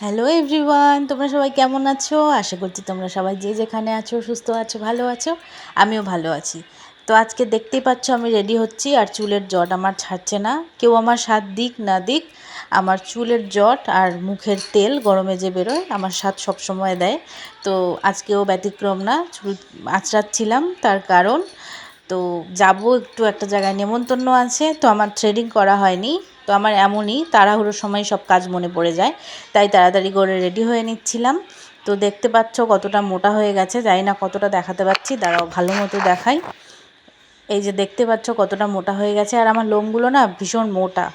Hello everyone তোমরা সবাই কেমন আছো? আশা করছি তোমরা সবাই যে যেখানে আছো, সুস্থ আছো, ভালো আছো, আমিও ভালো আছি। তো আজকে দেখতেই পাচ্ছ আমি রেডি হচ্ছি, আর চুলের জট আমার ছাড়ছে না। কেউ আমার স্বাদ দিক, না দিক, আমার চুলের জট আর মুখের তেল গরমে যে বেরোয়, আমার স্বাদ সবসময় দেয়। তো আজকেও ব্যতিক্রম না, চুল আঁচড়াচ্ছিলাম তার কারণ। তো যাব একটু একটা জায়গায়, নেমন্তন্ন আছে। তো আমার থ্রেডিং করা হয়নি। তো আমার এমনই তাড়াহুড়োর সময় সব কাজ মনে পড়ে যায়। তাই তাড়াতাড়ি করে রেডি হয়ে নিচ্ছিলাম। তো দেখতে পাচ্ছ কতটা মোটা হয়ে গেছে, জানি না কতটা দেখাতে পাচ্ছি, দাঁড়াও ভালো মতো দেখাই। এই যে দেখতে পাচ্ছ কতটা মোটা হয়ে গেছে, আর আমার লোমগুলো না ভীষণ মোটা।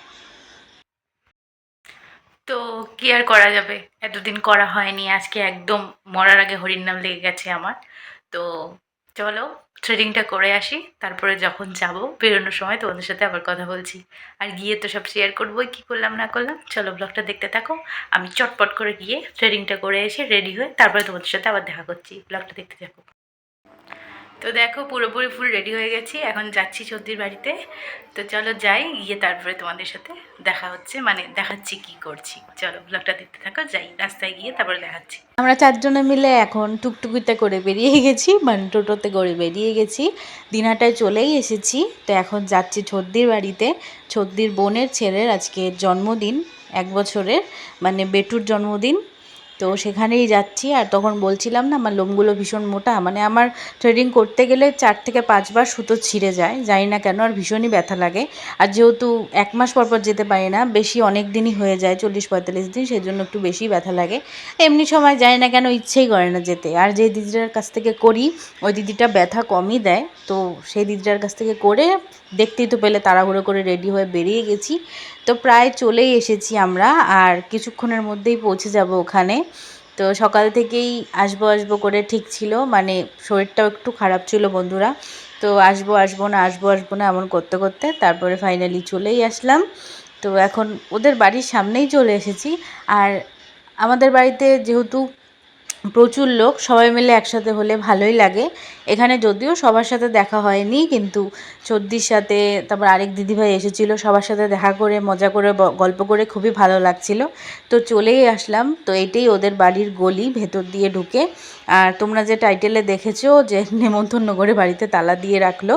তো কি আর করা যাবে? এতদিন করা হয়নি, আজকে একদম মরার আগে হরির নাম লেগে গেছে আমার। তো চলো থ্রেডিংটা করে আসি। তারপরে যখন যাব, বেরোনোর সময় তোমাদের সাথে আবার কথা বলছি। আর গিয়ে তো সব শেয়ার করবোই, কী করলাম, না করলাম। চলো ব্লগটা দেখতে থাকো। আমি চটপট করে গিয়ে থ্রেডিংটা করে এসে রেডি হয়ে তারপরে তোমাদের সাথে আবার দেখা করছি। ব্লগটা দেখতে থাকো। তো দেখো পুরোপুরি ফুল রেডি হয়ে গেছি, এখন যাচ্ছি সর্দির বাড়িতে। তো চলো যাই, গিয়ে তারপরে তোমাদের সাথে দেখা হচ্ছে মানে দেখাচ্ছি কি করছি। চলো ব্লগটা দেখতে থাকো, যাই রাস্তায় গিয়ে তারপরে দেখাচ্ছি। আমরা চারজনে মিলে এখন টুকটুকিতে করে বেরিয়ে গেছি মানে টোটোতে করে বেরিয়ে গেছি। দিনাটায় চলেই এসেছি, তো এখন যাচ্ছি ছর্দির বাড়িতে। ছর্দির বোনের ছেলের আজকে জন্মদিন, এক বছরের মানে বেটুর জন্মদিন। তো সেখানেই যাচ্ছি আর তখন বলছিলাম না, আমার লোমগুলো ভীষণ মোটা। মানে আমার থ্রেডিং করতে গেলে চার থেকে পাঁচবার সুতো ছিঁড়ে যায়, জানি না কেন, আর ভীষণই ব্যথা লাগে। আর যেহেতু এক মাস পর পর যেতে পারি না, বেশি অনেক দিনই হয়ে যায়, চল্লিশ পঁয়তাল্লিশ দিন সেই জন্য একটু বেশি ব্যথা লাগে। এমনি সময় জানি না কেন ইচ্ছেই করে না যেতে। আর যে দিদিটার কাছ থেকে করি, ওই দিদিটা ব্যথা কমই দেয়। তো সেই দিদিটার কাছ থেকে করে দেখতেই তো পেলে তাড়াহুড়ো করে রেডি হয়ে বেরিয়ে গেছি। তো প্রায় চলেই এসেছি আমরা, আর কিছুক্ষণের মধ্যেই পৌঁছে যাব ওখানে। তো সকাল থেকেই আসব আসব করে ঠিক ছিল মানে শরীরটাও একটু খারাপ ছিল বন্ধুরা। তো আসব আসব না আসব আসব না এমন করতে করতে তারপরে ফাইনালি চলেই আসলাম। তো এখন ওদের বাড়ির সামনেই চলে এসেছি, আর আমাদের বাড়িতে যেহেতু প্রচুর লোক, সবাই মিলে একসাথে হলে ভালোই লাগে। এখানে যদিও সবার সাথে দেখা হয়নি, কিন্তু সর্দির সাথে তারপর আরেক দিদিভাই এসেছিল, সবার সাথে দেখা করে, মজা করে গল্প করে খুবই ভালো লাগছিল। তো চলেই আসলাম। তো এটাই ওদের বাড়ির গলি, ভেতর দিয়ে ঢুকে। আর তোমরা যে টাইটেলে দেখেছ যে নেমন্তন্ন করে বাড়িতে তালা দিয়ে রাখল,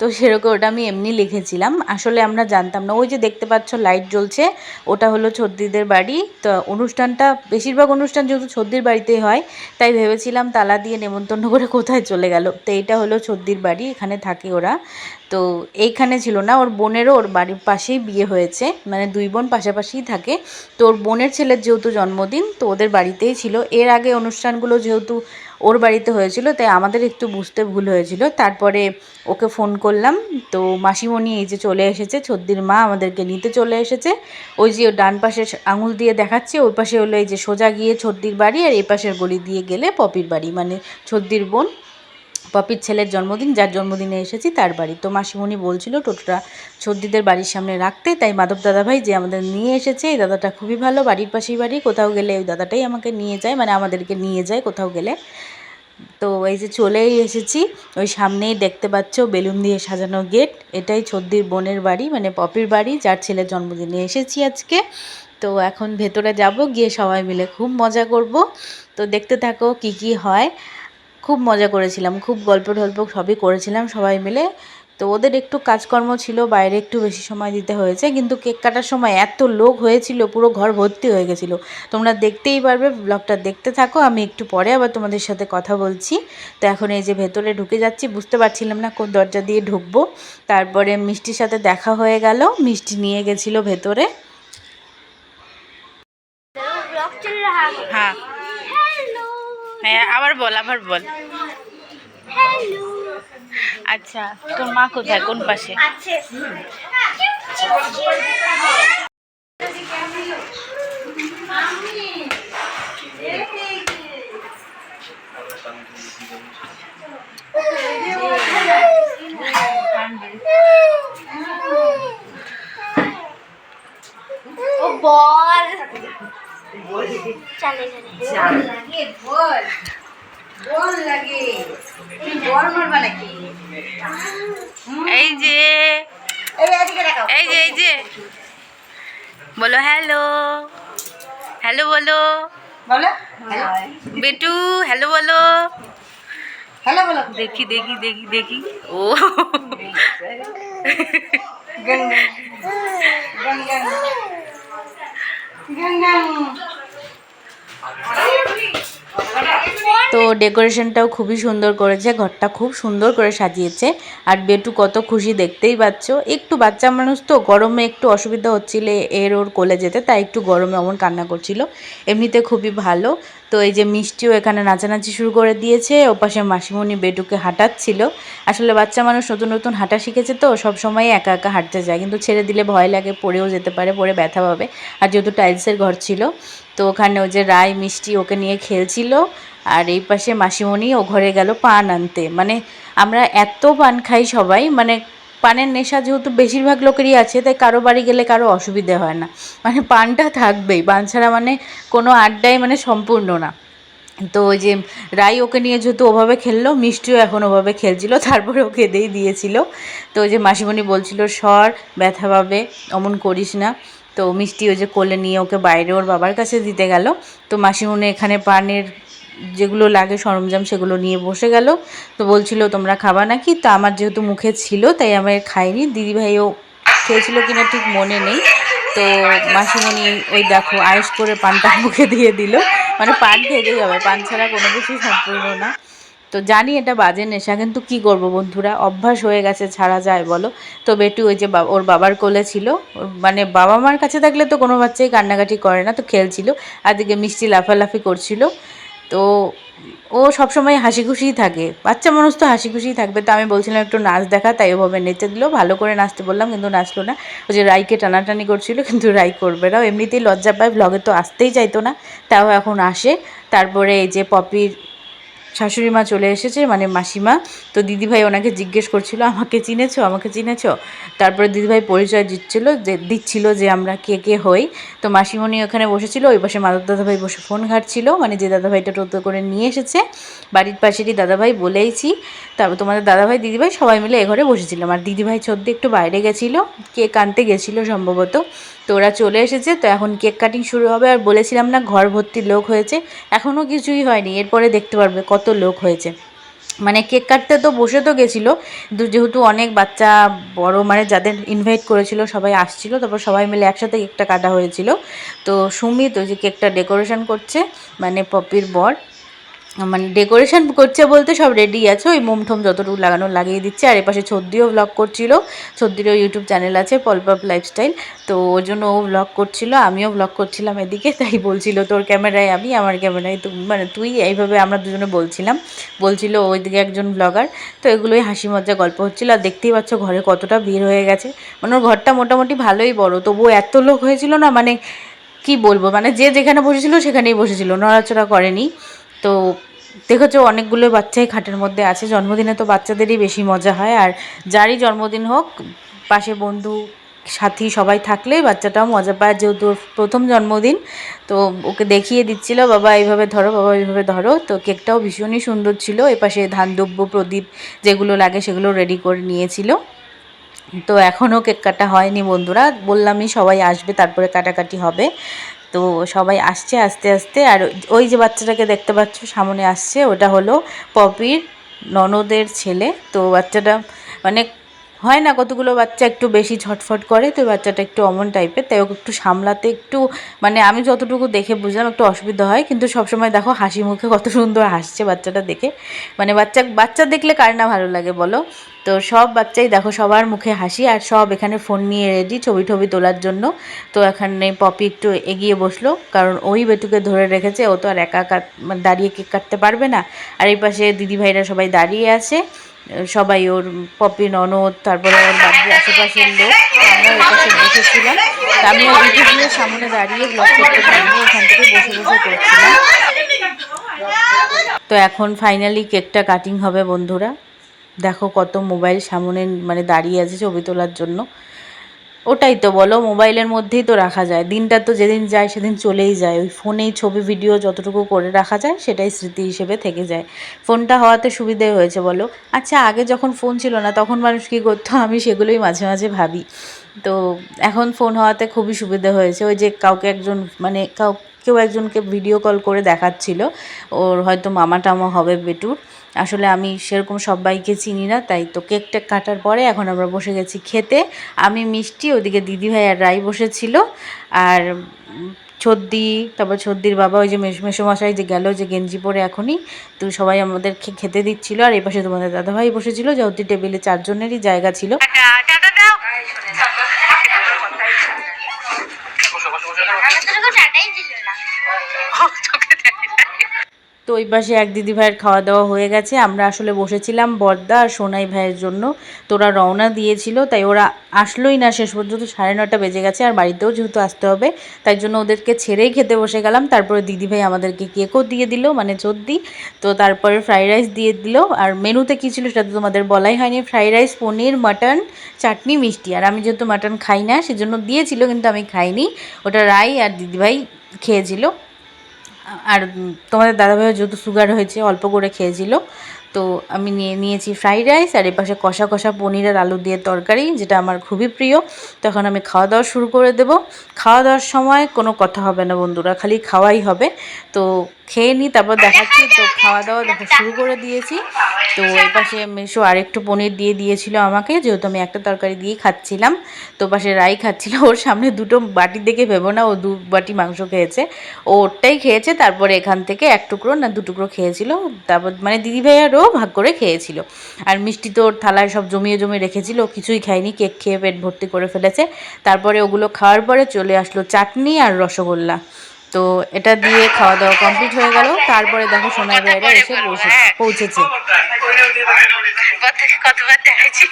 তো সেরকম ওটা আমি এমনি লিখেছিলাম। আসলে আমরা জানতাম না। ওই যে দেখতে পাচ্ছ লাইট জ্বলছে, ওটা হলো ছর্দিদের বাড়ি। তো অনুষ্ঠানটা, বেশিরভাগ অনুষ্ঠান যেহেতু ছর্দির বাড়িতেই হয়, তাই ভেবেছিলাম তালা দিয়ে নেমন্তন্ন করে কোথায় চলে গেল। তো এইটা হলো ছর্দির বাড়ি, এখানে থাকে ওরা। তো এইখানে ছিল না, ওর বোনেরও ওর বাড়ির পাশেই বিয়ে হয়েছে মানে দুই বোন পাশাপাশিই থাকে। তো ওর বোনের ছেলের যেহেতু জন্মদিন, তো ওদের বাড়িতেই ছিল। এর আগে অনুষ্ঠানগুলো যেহেতু ওর বাড়িতে হয়েছিল, তাই আমাদের একটু বুঝতে ভুল হয়েছিল। তারপরে ওকে ফোন করলাম, তো মাসিমণি এই যে চলে এসেছে ছদ্দির মা আমাদেরকে নিতে চলে এসেছে। ওই যে ডান পাশে আঙুল দিয়ে দেখাচ্ছে, ওই পাশে হলো এই যে সোজা গিয়ে ছদ্দির বাড়ি, আর এই পাশের গলি দিয়ে গেলে পপির বাড়ি মানে ছদ্দির বোন। পপির ছেলের জন্মদিন, যার জন্মদিনে এসেছি তার বাড়ি। তো মাসিমণি বলছিল, টোটোটা সর্দিদের বাড়ির সামনে রাখতে। তাই মাধব দাদাভাই যে আমাদের নিয়ে এসেছে, এই দাদাটা খুবই ভালো, বাড়ির পাশেই বাড়ি, কোথাও গেলে ওই দাদাটাই আমাকে নিয়ে যায় মানে আমাদেরকে নিয়ে যায় কোথাও গেলে। তো এই যে চলেই এসেছি, ওই সামনেই দেখতে পাচ্ছ বেলুন দিয়ে সাজানো গেট, এটাই ছদ্দির বোনের বাড়ি মানে পপির বাড়ি, যার ছেলের জন্মদিনে এসেছি আজকে। তো এখন ভেতরে যাব, গিয়ে সবাই মিলে খুব মজা করব। তো দেখতে থাকো কি কি হয়। খুব মজা করেছিলাম খুব গল্প টল্প সবই করেছিলাম সবাই মিলে। তো ওদের একটু কাজকর্ম ছিল বাইরে একটু বেশি সময় দিতে হয়েছে কিন্তু কেক কাটার সময় এত লোক হয়েছিল পুরো ঘর ভর্তি হয়ে গেছিল। তোমরা দেখতেই পারবে ব্লগটা দেখতে থাকো আমি একটু পরে আবার তোমাদের সাথে কথা বলছি। তো এখন এই যে ভেতরে ঢুকে যাচ্ছি বুঝতে পারছিলাম না কোন দরজা দিয়ে ঢুকবো। তারপরে মিষ্টির সাথে দেখা হয়ে গেল মিষ্টি নিয়ে গেছিল ভেতরে। হ্যাঁ। হ্যাঁ আবার বল আবার বল। আচ্ছা তোর মা কোথায়? কোন পাশে? ও বল। লাগে বল। বল লাগে। বল মারবা নাকি এই যে এই যে এই যে। বলো হ্যালো। হ্যালো বলো। বলো। বেটু হ্যালো বলো। হ্যালো বলো। দেখি দেখি দেখি দেখি। ও। ডেকোরেশনটাও খুবই সুন্দর করেছে, ঘরটা খুব সুন্দর করে সাজিয়েছে। আর বেটু কত খুশি দেখতেই পাচ্ছ। একটু বাচ্চা মানুষ তো, গরমে একটু অসুবিধা হচ্ছিল এর ওর কোলে যেতে, তাই একটু গরমে অমন কান্না করছিল। এমনিতে খুবই ভালো। তো এই যে মিষ্টিও এখানে নাচানাচি শুরু করে দিয়েছে, ওপাশে মাসিমণি বেটুকে হাঁটাচ্ছিল। আসলে বাচ্চা মানুষ নতুন নতুন হাঁটা শিখেছে তো, সব সময় একা একা হাঁটতে যায়। কিন্তু ছেড়ে দিলে ভয় লাগে, পড়েও যেতে পারে, পড়ে ব্যথা পাবে। আর যেহেতু টাইলসের ঘর ছিল, তো ওখানে ওই যে রায় মিষ্টি ওকে নিয়ে খেলছিল। আর এই পাশে মাসিমণি ও ঘরে গেল পান আনতে। মানে আমরা এত পান খাই সবাই মানে পানের নেশা যেহেতু বেশিরভাগ লোকেরই আছে, তাই কারও বাড়ি গেলে কারও অসুবিধে হয় না। মানে পানটা থাকবেই, পান ছাড়া মানে কোনো আড্ডাই মানে সম্পূর্ণ না। তো ওই যে রাই ওকে নিয়ে যেহেতু ওভাবে খেললো, মিষ্টিও এখন ওভাবে খেলছিল, তারপরে ওকে খেতেই দিয়েছিল। তো ওই যে মাসিমণি বলছিল, সর, ব্যথা পাবে, অমন করিস না। তো মিষ্টি ওই যে কোলে নিয়ে ওকে বাইরে ওর বাবার কাছে দিতে গেল। তো মাসিমণি এখানে পানের যেগুলো লাগে সরঞ্জাম সেগুলো নিয়ে বসে গেল। তো বলছিল, তোমরা খাবা নাকি? তো আমার যেহেতু মুখে ছিল, তাই আমি আর খাইনি। দিদিভাইও খেয়েছিল কিনা ঠিক মনে নেই। তো মাসিমণি ওই দেখো আয়েস করে পানটা মুখে দিয়ে দিল। মানে পান খেতেই হবে, পান ছাড়া কোনো কিছুই সম্পূর্ণ না। তো জানি এটা বাজে নেশা, কিন্তু কি করব বন্ধুরা? অভ্যাস হয়ে গেছে, ছাড়া যায় বলো। তো বেটু ওই যে ওর বাবার কোলে ছিল। মানে বাবা মার কাছে থাকলে তো কোনো বাচ্চাই কান্নাকাটি করে না, তো খেলছিল। আর দিকে মিষ্টি লাফালাফি করছিল। তো ও সবসময় হাসি খুশিই থাকে। বাচ্চা মানুষ তো হাসি খুশিই থাকবে। তো আমি বলছিলাম, একটু নাচ দেখা। তাই ওভাবে নেচে দিল। ভালো করে নাচতে বললাম, কিন্তু নাচলো না। ওই যে রাইকে টানাটানি করছিল, কিন্তু রাই করবে না। এমনিতেই লজ্জা পায় ব্লগে তো আসতেই চাইতো না। তাও এখন আসে। তারপরে এই যে পপির শাশুড়ি মা চলে এসেছে মানে মাসিমা। তো দিদিভাই ওনাকে জিজ্ঞেস করছিল, আমাকে চিনেছো? আমাকে চিনেছো? তারপরে দিদিভাই পরিচয় দিচ্ছিল, যে দিচ্ছিল যে আমরা কে কে হই। তো মাসিমণি ওখানে বসেছিল, ওই পাশে মাদক দাদাভাই বসে ফোন ঘাটছিল মানে যে দাদাভাইটা টোটো করে নিয়ে এসেছে। বাড়ির পাশেরই দাদাভাই বলেইছি, তারপর তোমাদের দাদাভাই, দিদিভাই সবাই মিলে এ ঘরে বসেছিলাম। আর দিদিভাই সর্দি একটু বাইরে গেছিল কেক আনতে গেছিল সম্ভবত। তো ওরা চলে এসেছে, তো এখন কেক কাটিং শুরু হবে। আর বলেছিলাম না, ঘর ভর্তি লোক হয়েছে। এখনও কিছুই হয়নি, এরপরে দেখতে পারবে কত লোক হয়েছে। মানে কেক কাটতে তো বসে তো গেছিল যেহেতু অনেক বাচ্চা, বড় মানে যাদের ইনভাইট করেছিল, সবাই আসছিল, তারপর সবাই মিলে একসাথে কেকটা কাটা হয়েছিল। তো সুমিত ওই যে কেকটা ডেকোরেশন করছে মানে পপির বর। মানে ডেকোরেশন করছে বলতে সব রেডি আছে। ওই মোম ঠোম যতটুকু লাগানো লাগিয়ে দিচ্ছে। আর এপাশে ছদ্দিও ব্লগ করছিল। ছদ্দিরও ইউটিউব চ্যানেল আছে পলপপ লাইফস্টাইল তো ওর জন্য ও ব্লগ করছিল, আমিও ব্লগ করছিলাম এদিকে। তাই বলছিল, তোর ক্যামেরায় আমি, আমার ক্যামেরায় তুই। মানে তুই এইভাবে আমরা দুজনে বলছিলাম। বলছিল ওইদিকে একজন ব্লগার তো এগুলোই হাসি মজা গল্প হচ্ছিল। আর দেখতেই পাচ্ছ ঘরে কতটা ভিড় হয়ে গেছে। মানে ওর ঘরটা মোটামুটি ভালোই বড়। তবুও এত লোক হয়েছিল না মানে কি বলব? মানে যে যেখানে বসেছিল, সেখানেই বসেছিল। নড়াচড়া করেনি। তো দেখেছ অনেকগুলো বাচ্চাই খাটের মধ্যে আছে। জন্মদিনে তো বাচ্চাদেরই বেশি মজা হয়। আর যারই জন্মদিন হোক, পাশে বন্ধু, সাথী সবাই থাকলে বাচ্চাটাও মজা পায়। যেহেতু ওর প্রথম জন্মদিন, তো ওকে দেখিয়ে দিচ্ছিল, বাবা, এইভাবে ধরো, বাবা, এইভাবে ধরো। তো কেকটাও ভীষণই সুন্দর ছিল। এপাশে ধান দ্রব্য প্রদীপ যেগুলো লাগে সেগুলো রেডি করে নিয়েছিল। তো এখনও কেক কাটা হয়নি বন্ধুরা। বললামই সবাই আসবে, তারপরে কাটাকাটি হবে। তো সবাই আসছে, আস্তে আস্তে। আর ওই যে বাচ্চাটাকে দেখতে পাচ্ছ, সামনে আসছে, ওটা হলো পপির ননদের ছেলে। তো বাচ্চাটা মানে হয় না, কতগুলো বাচ্চা একটু বেশি ঝটফট করে, তো বাচ্চাটা একটু অমন টাইপের তাই ওকে একটু সামলাতে একটু মানে আমি যতটুকু দেখে বুঝলাম একটু অসুবিধা হয়, কিন্তু সবসময় দেখো হাসি মুখে কত সুন্দর হাসছে বাচ্চাটা দেখে। মানে বাচ্চা বাচ্চা দেখলে কার না ভালো লাগে বলো? তো সব বাচ্চাই দেখো সবার মুখে হাসি, আর সব এখানে ফোন নিয়ে রেডি ছবি টবি তোলার জন্য। তো এখানে পপি একটু এগিয়ে বসল, কারণ ওই বেটুকে ধরে রেখেছে, ও তো আর একা একা মানে দাঁড়িয়ে কেক কাটতে পারবে না। আর এই পাশে দিদিভাইরা সবাই দাঁড়িয়ে আছে। সবাই ওর পপি ননদ, তারপরে ওর বাড়ির আশেপাশের লোক, আমরা ওর কাছে বসেছিলাম। আমি ওই ভিডিওর সামনে দাঁড়িয়ে ব্লগ করতে পারব ওখান থেকে বসে বসে করছিলাম। তো এখন ফাইনালি কেকটা কাটিং হবে বন্ধুরা। দেখো কত মোবাইল সামনে মানে দাঁড়িয়ে আছে ছবি তোলার জন্য। ওটাই তো বলো, মোবাইলের মধ্যেই তো রাখা যায়। দিনটা তো যেদিন যায় সেদিন চলেই যায়। ওই ফোনেই ছবি, ভিডিও যতটুকু করে রাখা যায়, সেটাই স্মৃতি হিসেবে থেকে যায়। ফোনটা হওয়াতে সুবিধে হয়েছে বলো। আচ্ছা আগে যখন ফোন ছিল না, তখন মানুষ কী করতো? আমি সেগুলোই মাঝে মাঝে ভাবি। তো এখন ফোন হওয়াতে খুবই সুবিধে হয়েছে। ওই যে কাউকে একজন মানে কাউ, কেউ একজনকে ভিডিও কল করে দেখাচ্ছিল। ওর হয়তো মামা টামা হবে বেটুর। আসলে আমি সেরকম সবাইকে চিনি না, তাই তো কেক টেক কাটার পরে এখন আমরা বসে গেছি খেতে। আমি, মিষ্টি, ওদিকে দিদিভাই আর রাই বসেছিল। আর ছদ্দি, তারপর ছদ্দির বাবা, ওই যে মেস মশাই যে গেল যে গেঞ্জি পরে এখনই, তো সবাই আমাদের খেতে দিচ্ছিল। আর এই পাশে তোমাদের দাদাভাই বসেছিল, যেহেতু টেবিলে চারজনেরই জায়গা ছিল। তো ওই পাশে এক দিদি ভাইয়ের খাওয়া দাওয়া হয়ে গেছে। আমরা আসলে বসেছিলাম বর্দা আর সোনাই ভাইয়ের জন্য। তোরা রওনা দিয়েছিল, তাই ওরা আসলোই না শেষ পর্যন্ত। সাড়ে নটা বেজে গেছে, আর বাড়িতেও যেহেতু আসতে হবে, তাই জন্য ওদেরকে ছেড়েই খেতে বসে গেলাম। তারপরে দিদি ভাই আমাদেরকে কেকও দিয়ে দিল মানে চদ্দি তো তারপরে ফ্রাইড রাইস দিয়ে দিল। আর মেনুতে কী ছিল সেটা তো তোমাদের বলাই হয়নি। Fried rice, paneer, mutton, chutney, মিষ্টি। আর আমি যেহেতু মাটন খাই না, সেজন্য দিয়েছিল, কিন্তু আমি খাইনি। ওটা রাই আর দিদিভাই খেয়েছিল। আর তোমাদের দাদাভাইও যেহেতু সুগার হয়েছে, অল্প করে খেয়েছিল, তো আমি নিয়ে, নিয়েছি ফ্রাইড রাইস আর এপাশে কষা কষা পনির আর আলু দিয়ে তরকারি, যেটা আমার খুবই প্রিয়। তখন আমি খাওয়া দাওয়া শুরু করে দেব। খাওয়া দাওয়ার সময় কোনো কথা হবে না বন্ধুরা, খালি খাওয়াই হবে। তো খেয়ে নিই তারপর দেখাচ্ছি তো খাওয়া দাওয়া দেখো শুরু করে দিয়েছি। তো এই পাশে মেশো আরেকটু পনির দিয়ে দিয়েছিল আমাকে যেহেতু আমি একটা তরকারি দিয়েই খাচ্ছিলাম। তো পাশে রাই খাচ্ছিল ওর সামনে দুটো বাটি দেখে ভেবো না ও দু বাটি মাংস খেয়েছে। ও ওরটাই খেয়েছে তারপরে এখান থেকে এক টুকরো না দু টুকরো খেয়েছিল। তারপর মানে দিদি ভাইয়ারও ভাগ করে খেয়েছিল। আর মিষ্টি তো ওর থালায় সব জমিয়ে জমিয়ে রেখেছিল ও কিছুই খায়নি কেক খেয়ে পেট ভর্তি করে ফেলেছে। তারপরে ওগুলো খাওয়ার পরে চলে আসলো চাটনি আর রসগোল্লা। তো এটা দিয়ে খাওয়া দাওয়া কমপ্লিট হয়ে গেল। তারপরে দেখো সোনাই ভাইরা এসে পৌঁছে পৌঁছেছে। কতবার দেখাচ্ছি?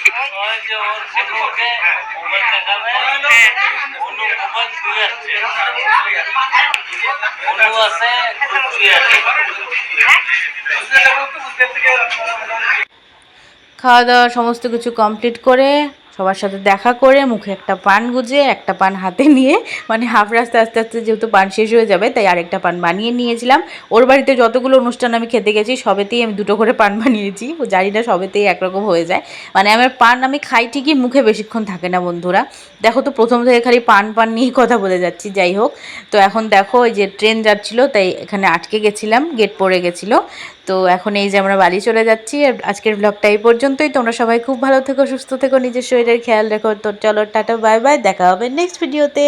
খাওয়া দাওয়া সমস্ত কিছু কমপ্লিট করে সবার সাথে দেখা করে মুখে একটা পান গুজে, একটা পান হাতে নিয়ে মানে হাফ রাস্তা আস্তে আস্তে যেহেতু পান শেষ হয়ে যাবে, তাই আরেকটা পান বানিয়ে নিয়েছিলাম। ওর বাড়িতে যতগুলো অনুষ্ঠান আমি খেতে গেছি, সবেতেই আমি দুটো করে পান বানিয়েছি। ও জানি না সবেতেই একরকম হয়ে যায়। মানে আমার পান আমি খাই ঠিকই, মুখে বেশিক্ষণ থাকে না বন্ধুরা। দেখো তো, প্রথম থেকে খালি পান পান নিয়েই কথা বলে যাচ্ছি, যাই হোক। তো এখন দেখো, ওই যে ট্রেন যাচ্ছিল, তাই এখানে আটকে গেছিলাম গেট পড়ে গেছিল। তো এখন এই যে আমরা বাড়ি চলে যাচ্ছি, আর আজকের ব্লগটা এই পর্যন্তই। তোমরা সবাই খুব ভালো থেকো, সুস্থ থেকো, নিজের শরীরের খেয়াল রেখো। তো চলো, টাটা বাই বাই দেখা হবে নেক্সট ভিডিওতে